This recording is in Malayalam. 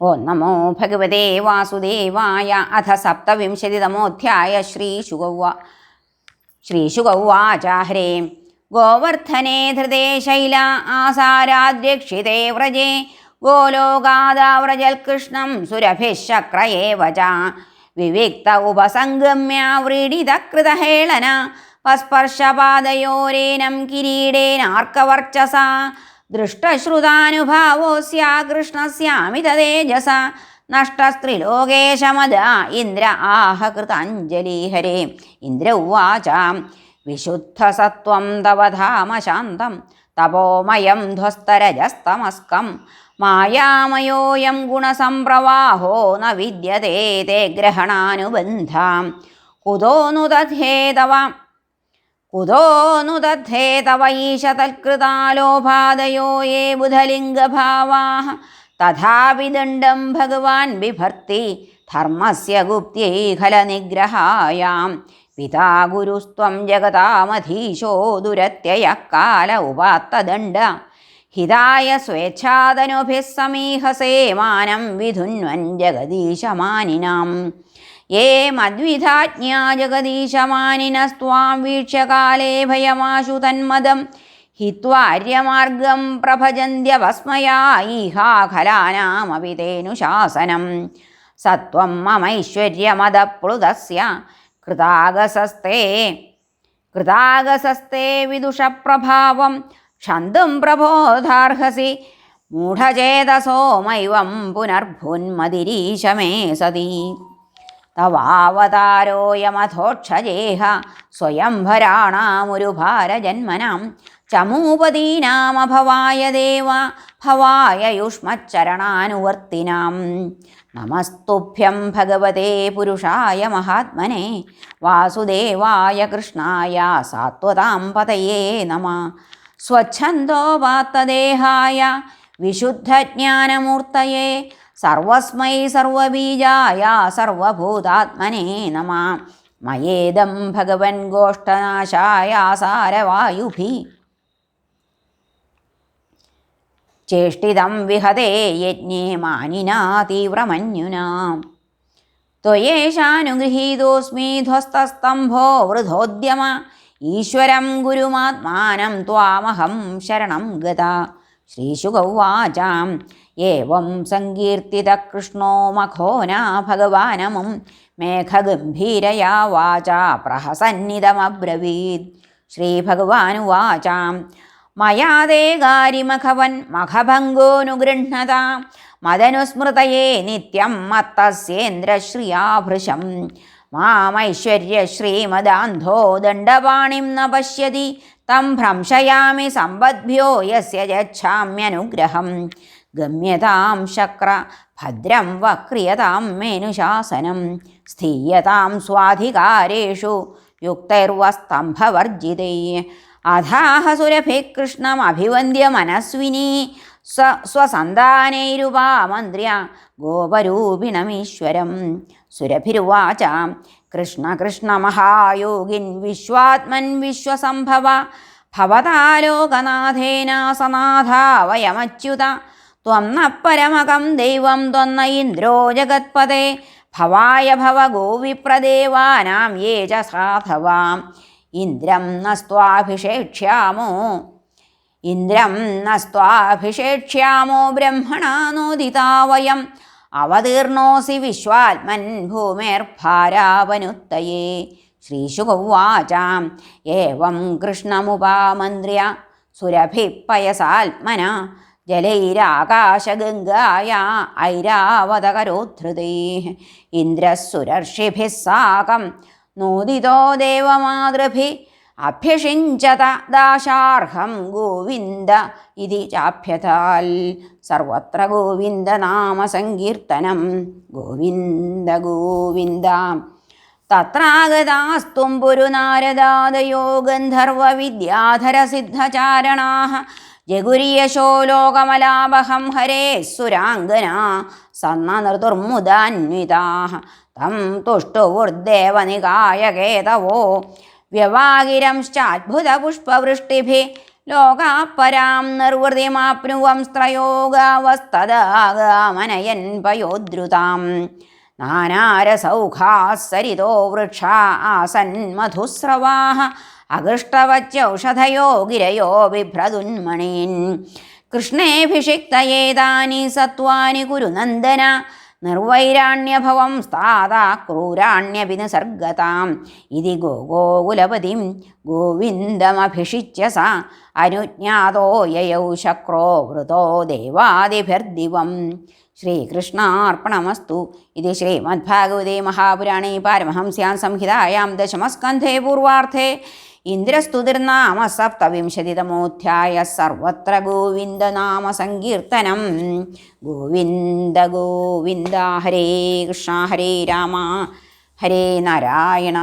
ഓ നമോ ഭഗവതേ വാസുദേവായ അഥ സപ്തവിംശതിതമോധ്യായ ശ്രീശുഗൗവ ശ്രീശുഗൗവാച ഹരേ ഗോവർദ്ധനേ ധൃതേ ശൈല ആസാരാദ്രക്ഷിതേ വ്രജേ. ഗോലോകാദാവ്രജൽകൃഷ്ണം സുരഭിശക്രയേവ ച വിവിക്ത ഉപസംഗമ്യ വ്രീഡിതകൃതഹേളന. പസ്പർശപാദയോരേനം കിരീടേനാർക്കവർച്ചസ. ദൃഷ്ടശ്രുതാനുഭാവോസ്യ കൃഷ്ണസ്യാമിത തേജസ നഷ്ടസ്ത്രിലോകേശമദ ഇന്ദ്ര ആഹ കൃതാഞ്ജലി ഹരേ ഇന്ദ്ര ഉവാച വിശുദ്ധസത്വം തവ ധാമ ശാന്തം തപോമയം ധ്വസ്തരജസ്തമസ്കം മായാമയോയം ഗുണസംപ്രവാഹോ ന വിദ്യത്തെ തേ ഗ്രഹണാനുബന്ധാം കുതോ नु दध्ये तव कुतो नु दद्धे तव ईश तत्कृतालोभादयो ये बुधलिङ्गभावाः तथापि दण्डं भगवान् बिभर्ति धर्मस्य गुप्त्यै खलनिग्रहायां पिता गुरुस्त्वं जगतामधीशो दुरत्ययः काल उपात्तदण्ड हिताय स्वेच्छादनुभिः समीहसे मानं विधुन्वन् जगदीशमानिनाम् യേ മദ്വിധാജ്ഞാ ജഗദീശമാനിനസ്ത്വാം വീക്ഷ്യകാലേ ഭയമാശു തന്മദം. ഹിത്വാര്യമാർഗം പ്രഭജന്ത്യവസ്മയായിഹാഖലാനാമപി തേനുശാസനം സത്വം മമൈശ്വര്യമതപ്ലുതസ്യ കൃതാഗസസ്തേ കൃതാഗസസ്തേ വിദുഷപ്രഭാവം. ക്ഷന്തും പ്രബോധാർഹസി. മൂഢചേതസോമൈവം പുനർഭുന്മതിരീശമേ സതി. തവാവതാരോയമധോക്ഷജേഹ സ്വയംഭരാണാമൊരു ഭാരജന്മനാം ചമൂപദീനാമഭവായ ദേവ ഭവായ യുഷ്മച്ചരണാനുവർത്തിനാം. നമസ്തുഭ്യം ഭഗവതേ പുരുഷായ മഹാത്മനെ വാസുദേവായ കൃഷ്ണായ സാത്വതാം പതയേ നമ സ്വച്ഛന്തോപാത്തദേഹായ വിശുദ്ധജ്ഞാനമൂർത്തയേ സർവസ്മൈ സർവബീജായ സർവഭൂതാത്മനെ നമ. മയേദം ഭഗവൻ ഗോഷ്ടനാശായ സാരവായുഭി. ചേഷ്ടിതം വിഹതേ യജ്ഞേ മാനിനാ തീവ്രമന്യുനാ. ത്വയേഷാനുഗൃഹീതോസ്മി ധ്വസ്തസ്തംഭോ വൃഥോദ്യമ. ഈശ്വരം ഗുരുമാത്മാനം ത്വാമഹം ശരണം ഗത. ശ്രീശുഗൗവാചാം. ഏവം സങ്കീർത്തിതകൃഷ്ണോ മഘോന ഭഗവാനമും മേഘഗംഭീരയാ വാച പ്രഹസന്നിതമബ്രവീത് ശ്രീഭഗവാനുവാചാം മയാ തേ ഗാരിമഖവൻ മഖഭംഗോനുഗൃഹ്ണത മദനുസ്മൃതയേ നിത്യം മത്തസ്യേന്ദ്രശ്രിയാഭൃശം. മാമൈശ്വര്യശ്രീമദാന്ധോ ദണ്ഡപാണിം ന പശ്യതി തം ഭ്രംശയാമി സമ്പദ്ഭ്യോ യസ്യ യച്ഛാമ്യനുഗ്രഹം ഗമ്യതാം ശക്ര ഭദ്രം വക്രിയതാം മേനുശാസനം സ്ഥീയതാം സ്വാധികാരേഷു യുക്തൈർവസ്തംഭവർജിതൈ. അഥാഹ സുരഭിः കൃഷ്ണമഭിവന്ദ്യ മനസ്വിനി സ്വ സ്വസന്താനൈരുപാമന്ത്ര്യ ഗോപരൂപിണമീശ്വരം. സുരഭിരുവാച കൃഷ്ണ കൃഷ്ണ മഹായോഗിൻ വിശ്വാത്മൻ വിശ്വസംഭവ ഭവതാലോകനാഥേന സനാഥ വയമച്യുത ത്വം ന പരമകം ദൈവം ത്വന്ന ഇന്ദ്രോ ജഗത്പദേ ഭവായ ഭവ ഗോവിപ്രദേവാനാം യേ ച സാധവാം ഇന്ദ്രം നസ്ത്വാഭിഷേക്ഷ്യാമോ? ഇന്ദ്രം നസ്ത്വാഭിഷേക്ഷ്യാമോ? ബ്രഹ്മണാ നോദിതാ വയം. അവതീർണോസി വിശ്വാത്മൻ ഭൂമേർഭാരാവനുത്തയേ. ശ്രീശുഗവാചാം ഏവം കൃഷ്ണമുപാമന്ത്ര്യ. സുരഭിപ്പയസാത്മന. ജലൈരാകാശഗംഗായ ഐരാവതകരോധൃതേ ഇന്ദ്രസുരർഷിഭിः സാകം. നോദിതോ ദേവമാതൃഭി അഭ്യഷിഞ്ചത ദാശാർഹം ഗോവിന്ദ ഇതി ചാഭ്യതാൽ സർവത്ര ഗോവിന്ദനാമസങ്കീർത്തനം ഗോവിന്ദ ഗോവിന്ദ. തത്രാഗതാസ്തും പുരുനാരദാദയോ ഗന്ധർവവിദ്യാധരസിദ്ധചാരണാः ജഗുര്യശോ ലോകമലാപഹം ഹരേ സുരാംഗനാ സന്നനൃതുർമുദാന്വിതാः തം തുഷ്ടുവുർദേവനികായകേതവോ. വ്യവാകിരംശ്ചാത്ഭുതപുഷ്പവൃഷ്ടിഭിः. ലോകാപരാം നിർവൃതിമാപ്നുവം സ്ത്രയോഗാവസ്തദാഗാമനയൻ പയോദ്രുതാം. നാനാരസൗഖാസരിതോ വൃക്ഷ ആസന്മധുസ്രവാഹ മധുസ്രവാः അകൃഷ്ടവച്ചൗഷധയോ ഗിരയോ ബിഭ്രതുന്മണീൻ. കൃഷ്ണേഭിഷിക്തയേതാനി സത്വാനി കുരുനന്ദന നിർവൈരാണ്യഭവം സ്ഥാതാ ക്രൂരാണ്യപി നിസർഗതാം ഇതി ഗോഗോകുലപതിം ഗോവിന്ദമഭിഷിച്ച സ അനുജ്ഞാതോ യയൗ ശക്രോ വൃതോ ദേവാദിഭിർദിവം. ശ്രീകൃഷ്ണാർപ്പണമസ്തു. ഇത് ശ്രീമദ്ഭാഗവതേ മഹാപുരാണേ പാരമഹംസ്യാം സംഹിതായാം ദശമസ്കന്ധേ പൂർവാർത്ഥേ. ഇന്ദ്രസ്തുതിർനാമ സപ്തവിംശതിതമോധ്യായ സർവത്ര ഗോവിന്ദനാമ സങ്കീർത്തനം ഗോവിന്ദ ഗോവിന്ദ ഹരേ കൃഷ്ണ ഹരേ രാമ ഹരേ നാരായണ.